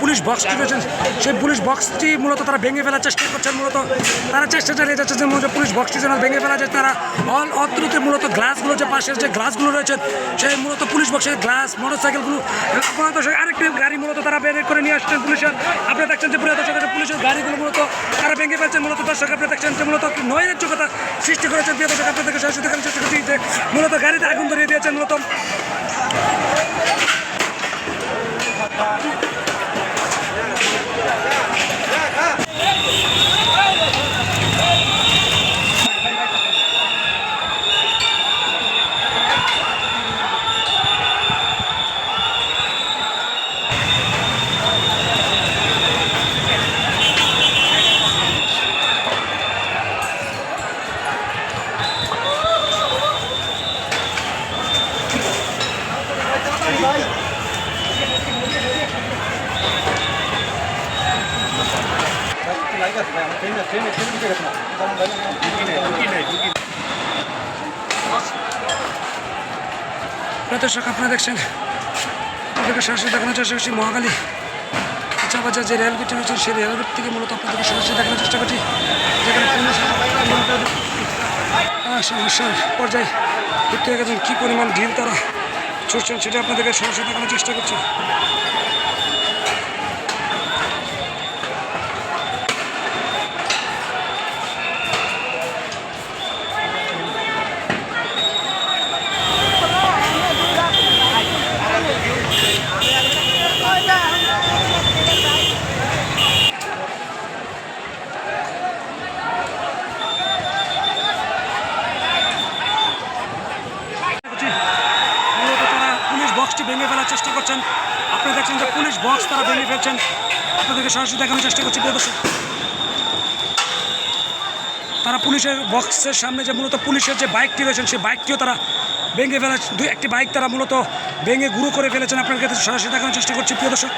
Police বক্সটি রয়েছেন সেই police বক্সটি মূলত তারা ভেঙে ফেলার চেষ্টা করছেন মূলত তারা চেষ্টা চালিয়ে যাচ্ছে যে মূলত পুলিশ বক্সটি যেন ভেঙে ফেলা যায়। তারা অল অদ্রুতে মূলত গ্লাসগুলো যে পাশের যে গ্লাসগুলো রয়েছে, সেই মূলত পুলিশ বক্সের গ্লাস মোটর সাইকেলগুলো আপনারা দর্শক আরেকটি গাড়ি মূলত তারা বের করে নিয়ে আসছেন পুলিশের। আপনারা দেখছেন যে প্রিয় দর্শক পুলিশের গাড়িগুলো মূলত তারা ভেঙে ফেলছেন মূলত দর্শক আপনারা দেখছেন যে মূলত নৈরাজ্যকতা সৃষ্টি করেছেন প্রিয় দর্শক, আপনাদেরকে চেষ্টা করছি যে মূলত গাড়িতে আগুন ধরিয়ে দিয়েছেন মূলত দর্শক, আপনারা দেখছেন আপনাদেরকে সরাসরি দেখানোর চেষ্টা করছি মহাকালী চাপাচার যে রেলগেটটি রয়েছে, সেই রেলগেট থেকে মূলত আপনাদেরকে সরাসরি দেখানোর চেষ্টা করছি, যেখানে সমস্যার পর্যায়ে ঘুরতে গেছেন। কী পরিমাণ ঢিল তারা? সেটা আপনাদেরকে সরাসরি দেখানোর চেষ্টা করছি করছি। মূলত তারা পুলিশ বক্সটি ভেঙে ফেলার চেষ্টা করছেন। আপনারা দেখছেন যে পুলিশ বক্স তারা ভেঙে ফেলছেন। আপনাদেরকে সরাসরি দেখানোর চেষ্টা করছি, প্রিয় তারা পুলিশের বক্সের সামনে যে মূলত পুলিশের যে বাইকটি রয়েছেন সেই বাইকটিও তারা ভেঙে ফেলা দুই একটি বাইক তারা মূলত ভেঙে গুঁড়ো করে ফেলেছেন। আপনার কাছে সরাসরি দেখানোর চেষ্টা করছি, প্রিয় দর্শক।